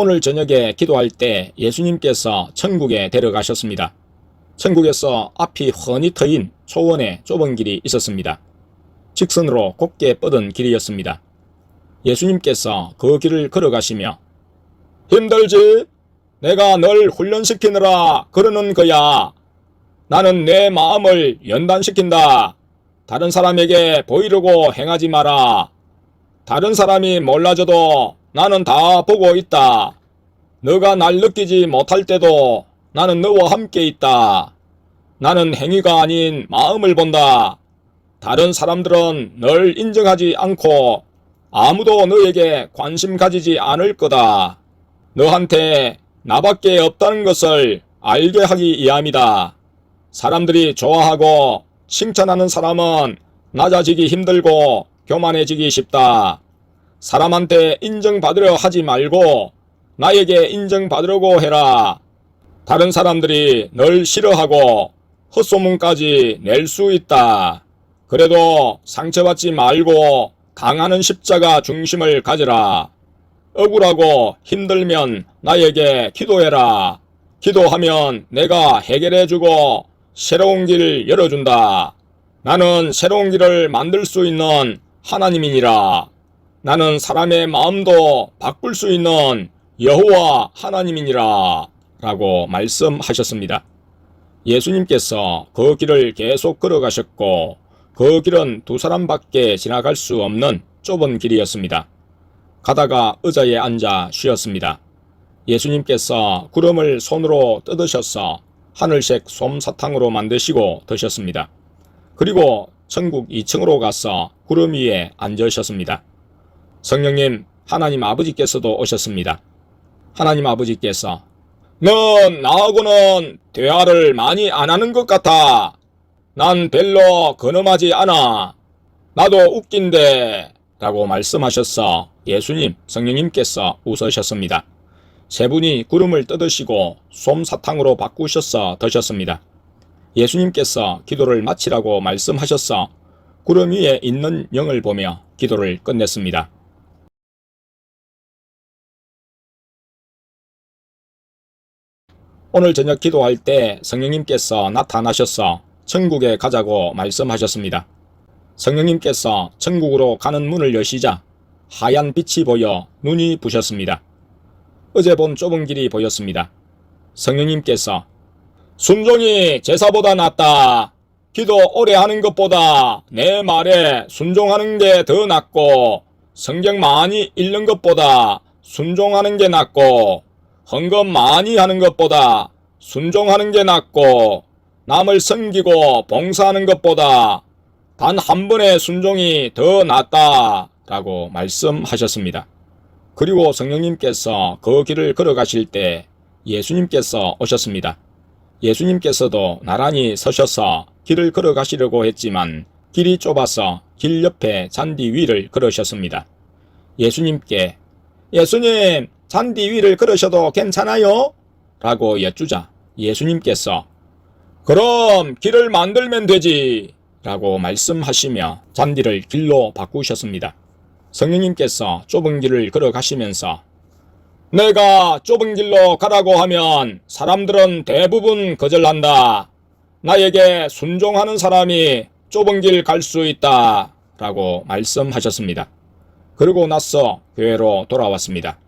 오늘 저녁에 기도할 때 예수님께서 천국에 데려가셨습니다. 천국에서 앞이 훤히 트인 초원의 좁은 길이 있었습니다. 직선으로 곱게 뻗은 길이었습니다. 예수님께서 그 길을 걸어가시며 힘들지? 내가 널 훈련시키느라 그러는 거야. 나는 내 마음을 연단시킨다. 다른 사람에게 보이려고 행하지 마라. 다른 사람이 몰라줘도 나는 다 보고 있다. 너가 날 느끼지 못할 때도 나는 너와 함께 있다. 나는 행위가 아닌 마음을 본다. 다른 사람들은 널 인정하지 않고 아무도 너에게 관심 가지지 않을 거다. 너한테 나밖에 없다는 것을 알게 하기 위함이다. 사람들이 좋아하고 칭찬하는 사람은 낮아지기 힘들고 교만해지기 쉽다. 사람한테 인정받으려 하지 말고 나에게 인정받으려고 해라. 다른 사람들이 널 싫어하고 헛소문까지 낼 수 있다. 그래도 상처받지 말고 강하는 십자가 중심을 가져라. 억울하고 힘들면 나에게 기도해라. 기도하면 내가 해결해주고 새로운 길 열어준다. 나는 새로운 길을 만들 수 있는 하나님이니라. 나는 사람의 마음도 바꿀 수 있는 여호와 하나님이니라. 라고 말씀하셨습니다. 예수님께서 그 길을 계속 걸어가셨고 그 길은 두 사람밖에 지나갈 수 없는 좁은 길이었습니다. 가다가 의자에 앉아 쉬었습니다. 예수님께서 구름을 손으로 뜯으셔서 하늘색 솜사탕으로 만드시고 드셨습니다. 그리고 천국 2층으로 가서 구름 위에 앉으셨습니다. 성령님, 하나님 아버지께서도 오셨습니다. 하나님 아버지께서 넌 나하고는 대화를 많이 안 하는 것 같아. 난 별로 근엄하지 않아. 나도 웃긴데. 라고 말씀하셔서 예수님, 성령님께서 웃으셨습니다. 세 분이 구름을 뜯으시고 솜사탕으로 바꾸셔서 드셨습니다. 예수님께서 기도를 마치라고 말씀하셔서 구름 위에 있는 영을 보며 기도를 끝냈습니다. 오늘 저녁 기도할 때 성령님께서 나타나셔서 천국에 가자고 말씀하셨습니다. 성령님께서 천국으로 가는 문을 여시자 하얀 빛이 보여 눈이 부셨습니다. 어제 본 좁은 길이 보였습니다. 성령님께서 순종이 제사보다 낫다. 기도 오래 하는 것보다 내 말에 순종하는 게 더 낫고 성경 많이 읽는 것보다 순종하는 게 낫고 헌금 많이 하는 것보다 순종하는 게 낫고 남을 섬기고 봉사하는 것보다 단 한 번의 순종이 더 낫다. 라고 말씀하셨습니다. 그리고 성령님께서 그 길을 걸어가실 때 예수님께서 오셨습니다. 예수님께서도 나란히 서셔서 길을 걸어가시려고 했지만 길이 좁아서 길 옆에 잔디 위를 걸으셨습니다. 예수님께 예수님 잔디 위를 걸으셔도 괜찮아요? 라고 여쭈자 예수님께서 그럼 길을 만들면 되지 라고 말씀하시며 잔디를 길로 바꾸셨습니다. 성령님께서 좁은 길을 걸어가시면서 내가 좁은 길로 가라고 하면 사람들은 대부분 거절한다. 나에게 순종하는 사람이 좁은 길 갈 수 있다. 라고 말씀하셨습니다. 그러고 나서 교회로 돌아왔습니다.